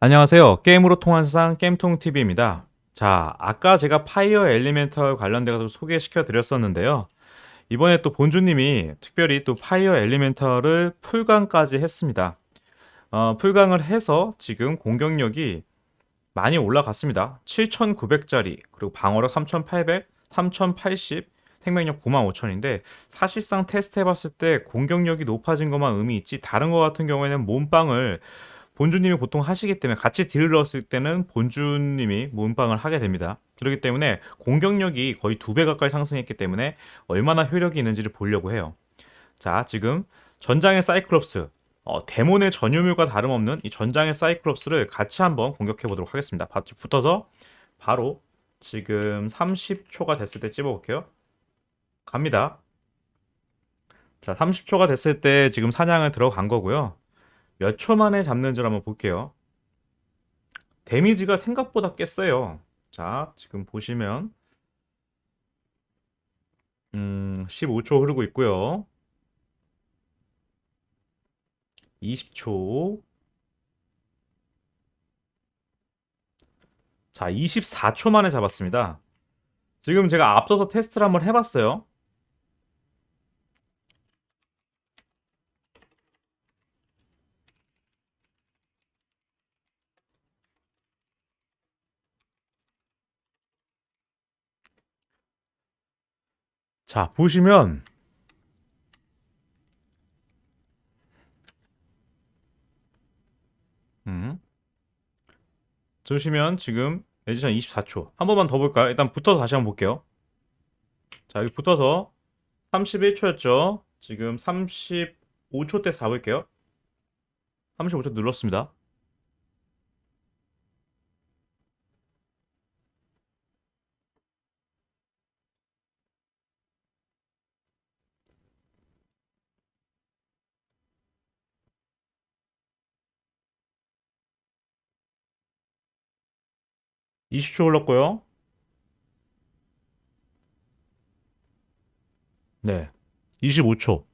안녕하세요. 게임으로 통한 세상 게임통TV입니다. 자, 아까 제가 파이어 엘리멘털 관련돼 가지고 소개시켜 드렸었는데요. 이번에 또 본주님이 특별히 또 파이어 엘리멘털을 풀강까지 했습니다. 어, 풀강을 해서 지금 공격력이 많이 올라갔습니다. 7,900짜리, 그리고 방어력 3,800, 3,080, 생명력 95,000인데 사실상 테스트 해봤을 때 공격력이 높아진 것만 의미 있지 다른 것 같은 경우에는 몸빵을 본주님이 보통 하시기 때문에 같이 딜을 넣었을 때는 본주님이 몸빵을 하게 됩니다. 그렇기 때문에 공격력이 거의 두 배 가까이 상승했기 때문에 얼마나 효력이 있는지를 보려고 해요. 자, 지금 전장의 사이클롭스, 어, 데몬의 전유물과 다름없는 이 전장의 사이클롭스를 같이 한번 공격해 보도록 하겠습니다. 바- 붙어서 바로 지금 30초가 됐을 때 찝어볼게요. 갑니다. 자, 30초가 됐을 때 지금 사냥을 들어간 거고요. 몇 초 만에 잡는지 한번 볼게요. 데미지가 생각보다 꽤 세요. 자, 지금 보시면 음, 15초 흐르고 있고요. 20초. 자, 24초 만에 잡았습니다. 지금 제가 앞서서 테스트를 한번 해봤어요. 자, 보시면 음. 보시면 지금 에디션 24초. 한 번만 더 볼까요? 일단 붙어서 다시 한번 볼게요. 자, 여기 붙어서 31초였죠. 지금 35초 때 잡을게요. 35초 눌렀습니다. 20초 흘렀고요. 네. 25초.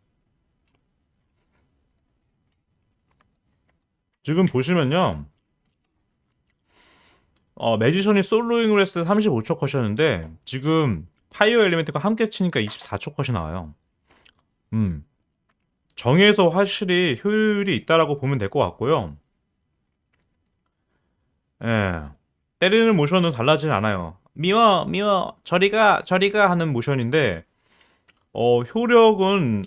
지금 보시면요. 어, 매지션이 솔로잉을 했을 때 35초 컷이었는데 지금 파이어 엘리멘트가 함께 치니까 24초 컷이 나와요. 음. 정의에서 확실히 효율이 있다라고 보면 될 것 같고요. 예. 때리는 모션은 달라지진 않아요. 미워, 미워, 저리가, 저리가 하는 모션인데, 어, 효력은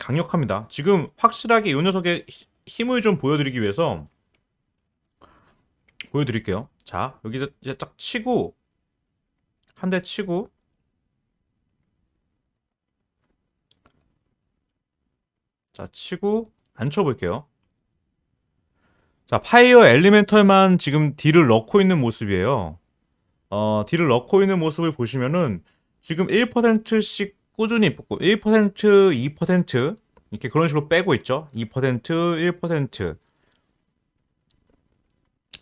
강력합니다. 지금 확실하게 이 녀석의 히- 힘을 좀 보여드리기 위해서 보여드릴게요. 자, 여기서 이제 딱 치고, 한 대 치고, 자, 치고, 안 쳐볼게요. 자, 파이어 엘리멘털만 지금 딜을 넣고 있는 모습이에요. 어, 딜을 넣고 있는 모습을 보시면은 지금 1%씩 꾸준히 뽑고 1%, 2% 이렇게 그런 식으로 빼고 있죠. 2%, 1%.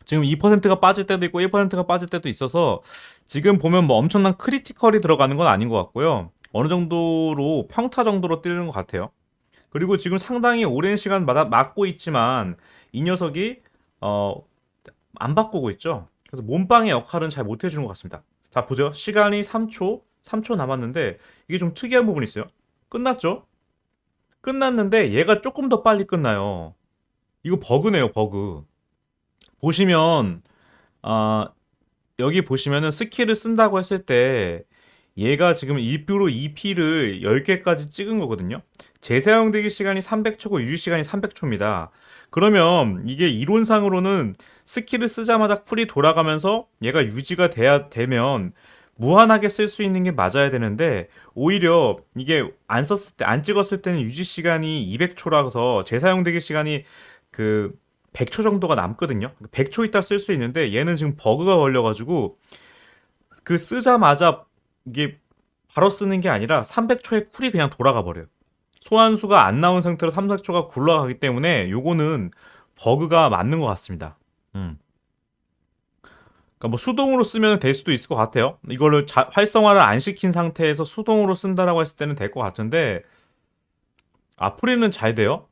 지금 2%가 빠질 때도 있고 1%가 빠질 때도 있어서 지금 보면 뭐 엄청난 크리티컬이 들어가는 건 아닌 것 같고요. 어느 정도로 평타 정도로 뛰는 것 같아요. 그리고 지금 상당히 오랜 시간마다 맞고 있지만 이 녀석이 어, 안 바꾸고 있죠. 그래서 몸빵의 역할은 잘 못 해주는 것 같습니다. 자, 보세요. 시간이 3초, 3초 남았는데 이게 좀 특이한 부분이 있어요. 끝났죠? 끝났는데 얘가 조금 더 빨리 끝나요. 이거 버그네요, 버그. 보시면 아, 여기 보시면은 스킬을 쓴다고 했을 때 얘가 지금 1뷰로 2P를 10개까지 찍은 거거든요. 재사용되기 시간이 300초고 유지 시간이 300초입니다. 그러면 이게 이론상으로는 스킬을 쓰자마자 쿨이 돌아가면서 얘가 유지가 돼야 되면 무한하게 쓸 수 있는 게 맞아야 되는데 오히려 이게 안 썼을 때 안 찍었을 때는 유지 시간이 200초라서 재사용되기 시간이 그 100초 정도가 남거든요. 100초 있다 쓸 수 있는데 얘는 지금 버그가 걸려 가지고 그 쓰자마자 이게 바로 쓰는 게 아니라 300초에 쿨이 그냥 돌아가 버려요. 소환수가 안 나온 상태로 3, 4초가 굴러가기 때문에 요거는 버그가 맞는 것 같습니다. 음. 그러니까 뭐 수동으로 쓰면 될 수도 있을 것 같아요. 이거를 자- 활성화를 안 시킨 상태에서 수동으로 쓴다라고 했을 때는 될 것 같은데 앞으로는 잘 돼요.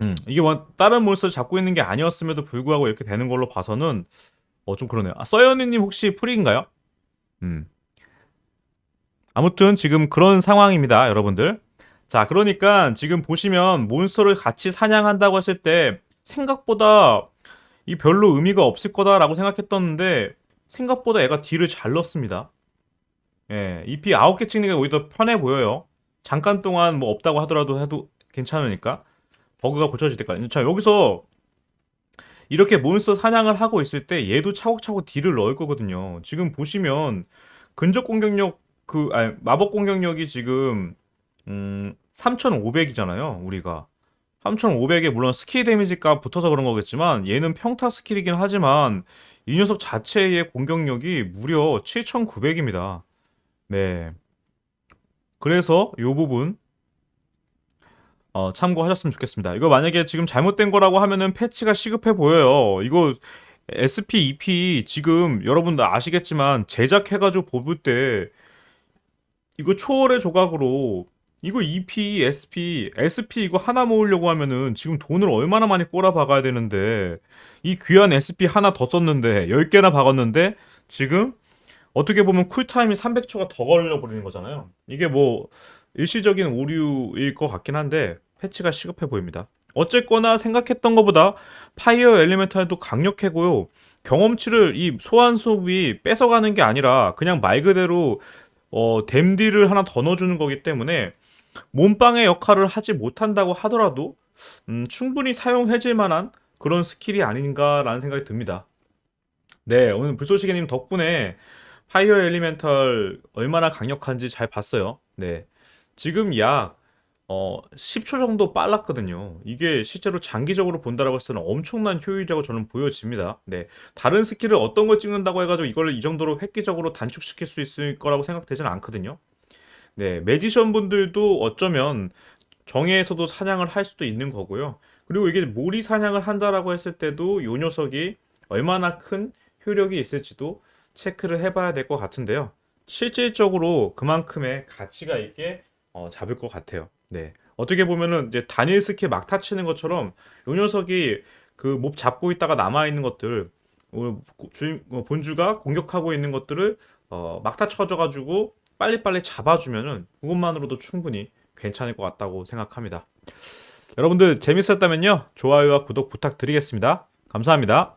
음, 이게 뭐 다른 몬스터를 잡고 있는 게 아니었음에도 불구하고 이렇게 되는 걸로 봐서는 어 좀 그러네요. 아, 써연이님 혹시 프리인가요? 음. 아무튼 지금 그런 상황입니다, 여러분들. 자, 그러니까 지금 보시면 몬스터를 같이 사냥한다고 했을 때 생각보다 이 별로 의미가 없을 거다라고 생각했었는데 생각보다 애가 딜을 잘 넣습니다. 예, EP 9개 찍는 게 오히려 편해 보여요. 잠깐 동안 뭐 없다고 하더라도 해도 괜찮으니까 버그가 고쳐질 때까지. 자, 여기서 이렇게 몬스터 사냥을 하고 있을 때 얘도 차곡차곡 딜을 넣을 거거든요. 지금 보시면 근접 공격력 그 아니, 마법 공격력이 지금 음 3,500이잖아요. 우리가 3,500에 물론 스킬 데미지가 붙어서 그런 거겠지만 얘는 평타 스킬이긴 하지만 이 녀석 자체의 공격력이 무려 7,900입니다. 네. 그래서 요 부분 어, 참고하셨으면 좋겠습니다. 이거 만약에 지금 잘못된 거라고 하면은 패치가 시급해 보여요. 이거 SP, EP 지금 여러분들 아시겠지만 제작해가지고 뽑을 때 이거 초월의 조각으로 이거 EP, SP, SP 이거 하나 모으려고 하면은 지금 돈을 얼마나 많이 꼬라 박아야 되는데 이 귀한 SP 하나 더 썼는데 10개나 박았는데 지금 어떻게 보면 쿨타임이 300초가 더 걸려버리는 거잖아요. 이게 뭐 일시적인 오류일 것 같긴 한데 패치가 시급해 보입니다. 어쨌거나 생각했던 것보다 파이어 엘리멘탈도 강력해고요. 경험치를 이 소환 수업이 뺏어가는 게 아니라 그냥 말 그대로 어, 댐딜을 하나 더 넣어주는 거기 때문에 몸빵의 역할을 하지 못한다고 하더라도 음, 충분히 사용해질 만한 그런 스킬이 아닌가라는 생각이 듭니다. 네, 오늘 불쏘시개님 덕분에 파이어 엘리멘탈 얼마나 강력한지 잘 봤어요. 네. 지금 약 어, 10초 정도 빨랐거든요. 이게 실제로 장기적으로 본다라고 했을 때는 엄청난 효율이라고 저는 보여집니다. 네. 다른 스킬을 어떤 걸 찍는다고 해가지고 이걸 이 정도로 획기적으로 단축시킬 수 있을 거라고 생각되지는 않거든요. 네. 매지션 분들도 어쩌면 정예에서도 사냥을 할 수도 있는 거고요. 그리고 이게 몰이 사냥을 한다라고 했을 때도 요 녀석이 얼마나 큰 효력이 있을지도 체크를 해봐야 될 것 같은데요. 실질적으로 그만큼의 가치가 있게 어, 잡을 것 같아요. 네. 어떻게 보면은 이제 다니엘 스킬 막 타 치는 것처럼 요 녀석이 그 몹 잡고 있다가 남아 있는 것들 어, 주인 어, 본주가 공격하고 있는 것들을 어, 막 타 쳐줘가지고 빨리빨리 잡아주면은 그것만으로도 충분히 괜찮을 것 같다고 생각합니다. 여러분들 재밌었다면요 좋아요와 구독 부탁드리겠습니다. 감사합니다.